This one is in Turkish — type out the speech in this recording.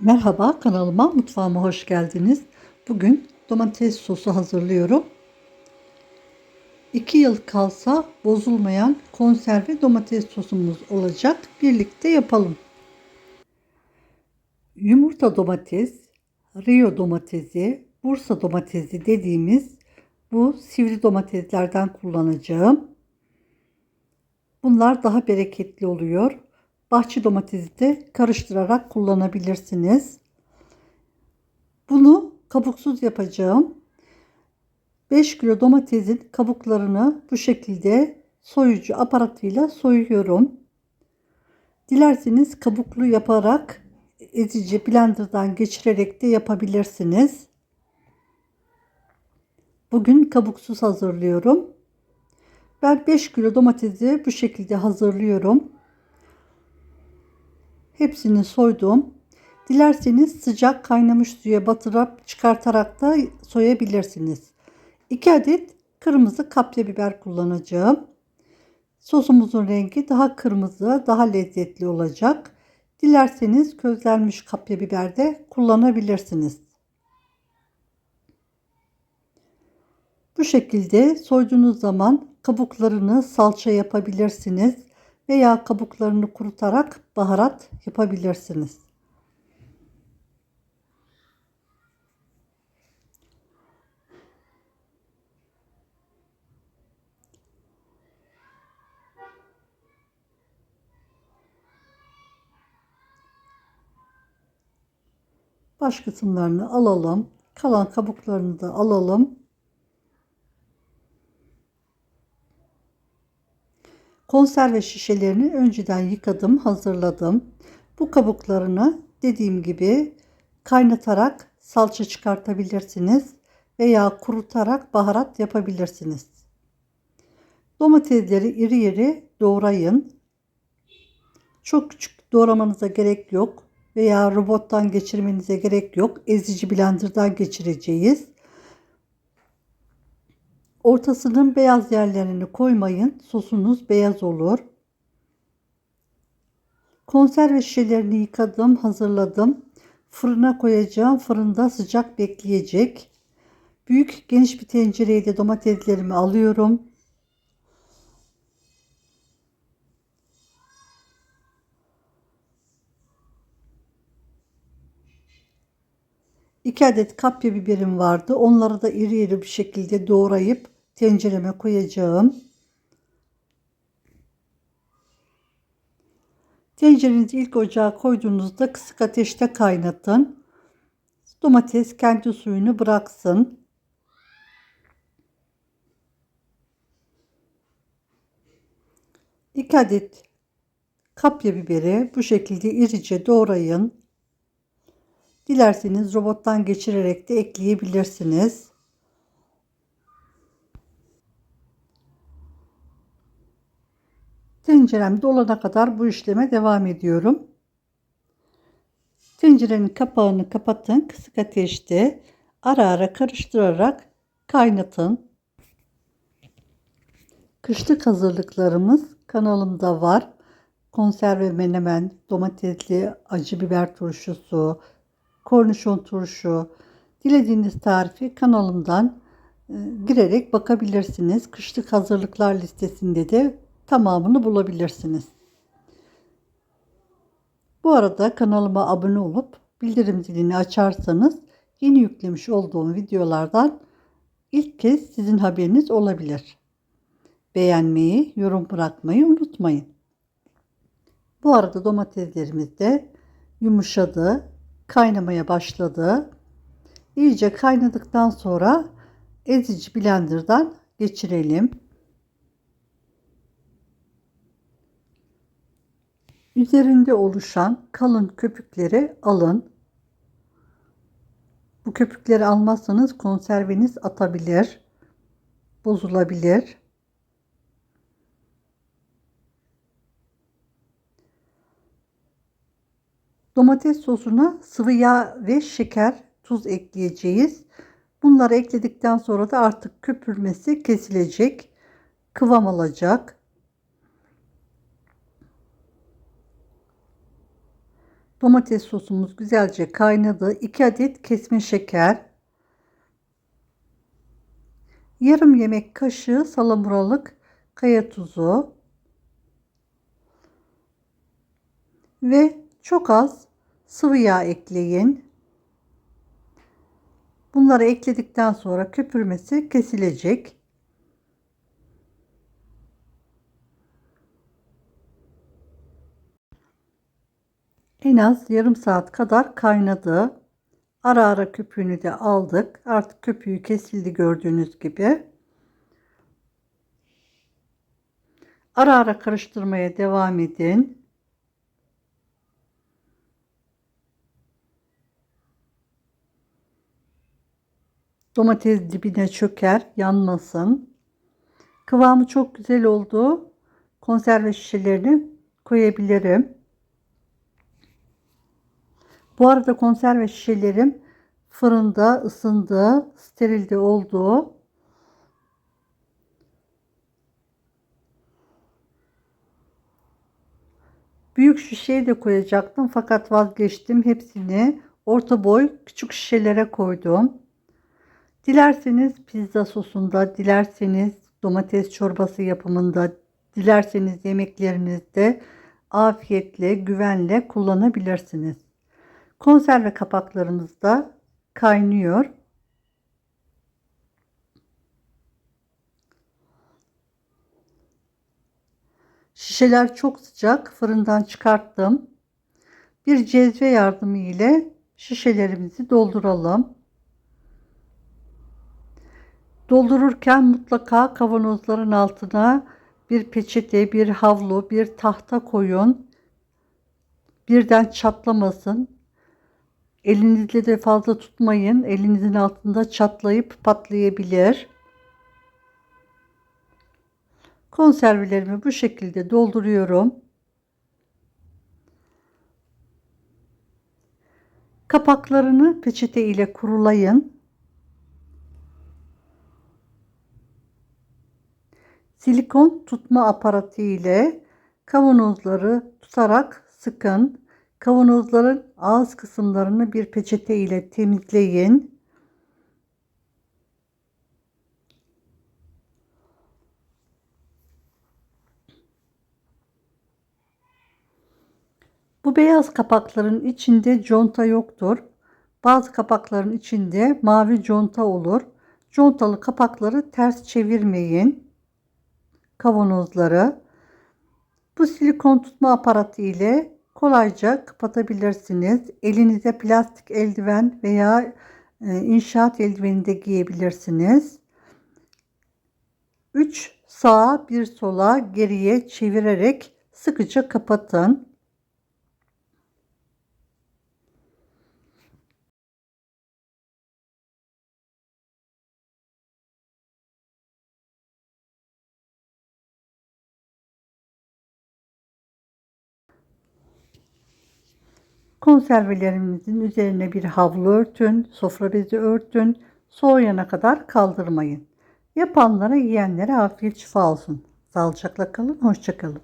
Merhaba kanalıma, mutfağıma hoş geldiniz. Bugün domates sosu hazırlıyorum. 2 yıl kalsa bozulmayan konserve domates sosumuz olacak. Birlikte yapalım. Yumurta domates, Rio domatesi, Bursa domatesi dediğimiz bu sivri domateslerden kullanacağım. Bunlar daha bereketli oluyor. Bahçe domatesi de karıştırarak kullanabilirsiniz. Bunu kabuksuz yapacağım. 5 kilo domatesin kabuklarını bu şekilde soyucu aparatıyla soyuyorum. Dilerseniz kabuklu yaparak ezici blenderdan geçirerek de yapabilirsiniz. Bugün kabuksuz hazırlıyorum. Ben 5 kilo domatesi bu şekilde hazırlıyorum. Hepsini soydum. Dilerseniz sıcak kaynamış suya batırıp çıkartarak da soyabilirsiniz. 2 adet kırmızı kapya biber kullanacağım. Sosumuzun rengi daha kırmızı, daha lezzetli olacak. Dilerseniz közlenmiş kapya biber de kullanabilirsiniz. Bu şekilde soyduğunuz zaman kabuklarını salça yapabilirsiniz veya kabuklarını kurutarak baharat yapabilirsiniz. Baş kısımlarını alalım. Kalan kabuklarını da alalım. Konserve şişelerini önceden yıkadım, hazırladım. Bu kabuklarını dediğim gibi kaynatarak salça çıkartabilirsiniz veya kurutarak baharat yapabilirsiniz. Domatesleri iri iri doğrayın. Çok küçük doğramanıza gerek yok veya robottan geçirmenize gerek yok. Ezici blenderdan geçireceğiz. Ortasının beyaz yerlerini koymayın. Sosunuz beyaz olur. Konserve şişelerini yıkadım, hazırladım. Fırına koyacağım. Fırında sıcak bekleyecek. Büyük geniş bir tencereye de domateslerimi alıyorum. İki adet kapya biberim vardı. Onları da iri iri bir şekilde doğrayıp tencereme koyacağım. Tencerenizi ilk ocağa koyduğunuzda kısık ateşte kaynatın. Domates kendi suyunu bıraksın. İki adet kapya biberi bu şekilde irice doğrayın. Dilerseniz robottan geçirerek de ekleyebilirsiniz. Tencerem dolana kadar bu işleme devam ediyorum. Tencerenin kapağını kapatın. Kısık ateşte ara ara karıştırarak kaynatın. Kışlık hazırlıklarımız kanalımda var. Konserve menemen, domatesli acı biber turşusu, kornişon turşu. Dilediğiniz tarifi kanalımdan e, girerek bakabilirsiniz. Kışlık hazırlıklar listesinde de tamamını bulabilirsiniz. Bu arada kanalıma abone olup bildirim zilini açarsanız yeni yüklemiş olduğum videolardan ilk kez sizin haberiniz olabilir. Beğenmeyi, yorum bırakmayı unutmayın. Bu arada domateslerimiz de yumuşadı, kaynamaya başladı. İyice kaynadıktan sonra ezici blenderdan geçirelim. Üzerinde oluşan kalın köpükleri alın. Bu köpükleri almazsanız konserveniz atabilir, bozulabilir. Domates sosuna sıvı yağ ve şeker, tuz ekleyeceğiz. Bunları ekledikten sonra da artık köpürmesi kesilecek. Kıvam alacak. Domates sosumuz güzelce kaynadı. 2 adet kesme şeker. Yarım yemek kaşığı salamuralık kaya tuzu. Ve çok az sıvı yağ ekleyin. Bunları ekledikten sonra köpürmesi kesilecek. En az yarım saat kadar kaynadı. Ara ara köpüğünü de aldık. Artık köpüğü kesildi gördüğünüz gibi. Ara ara karıştırmaya devam edin. Domates dibine çöker, yanmasın. Kıvamı çok güzel oldu. Konserve şişelerini koyabilirim. Bu arada konserve şişelerim fırında ısındı, sterilde oldu. Büyük şişeyi de koyacaktım fakat vazgeçtim. Hepsini orta boy küçük şişelere koydum. Dilerseniz pizza sosunda, dilerseniz domates çorbası yapımında, dilerseniz yemeklerinizde afiyetle, güvenle kullanabilirsiniz. Konserve kapaklarımız da kaynıyor. Şişeler çok sıcak. Fırından çıkarttım. Bir cezve yardımı ile şişelerimizi dolduralım. Doldururken mutlaka kavanozların altına bir peçete, bir havlu, bir tahta koyun. Birden çatlamasın. Elinizle de fazla tutmayın. Elinizin altında çatlayıp patlayabilir. Konservelerimi bu şekilde dolduruyorum. Kapaklarını peçete ile kurulayın. Silikon tutma aparatı ile kavanozları tutarak sıkın. Kavanozların ağız kısımlarını bir peçete ile temizleyin. Bu beyaz kapakların içinde conta yoktur. Bazı kapakların içinde mavi conta olur. Contalı kapakları ters çevirmeyin. Kavanozları. Bu silikon tutma aparatı ile kolayca kapatabilirsiniz. Elinize plastik eldiven veya e, inşaat eldiveni de giyebilirsiniz. 3 sağa bir sola geriye çevirerek sıkıca kapatın. Konservelerimizin üzerine bir havlu örtün, sofra bezi örtün, soğuyana kadar kaldırmayın. Yapanlara, yiyenlere afiyet şifa olsun. Sağlıcakla kalın, hoşçakalın.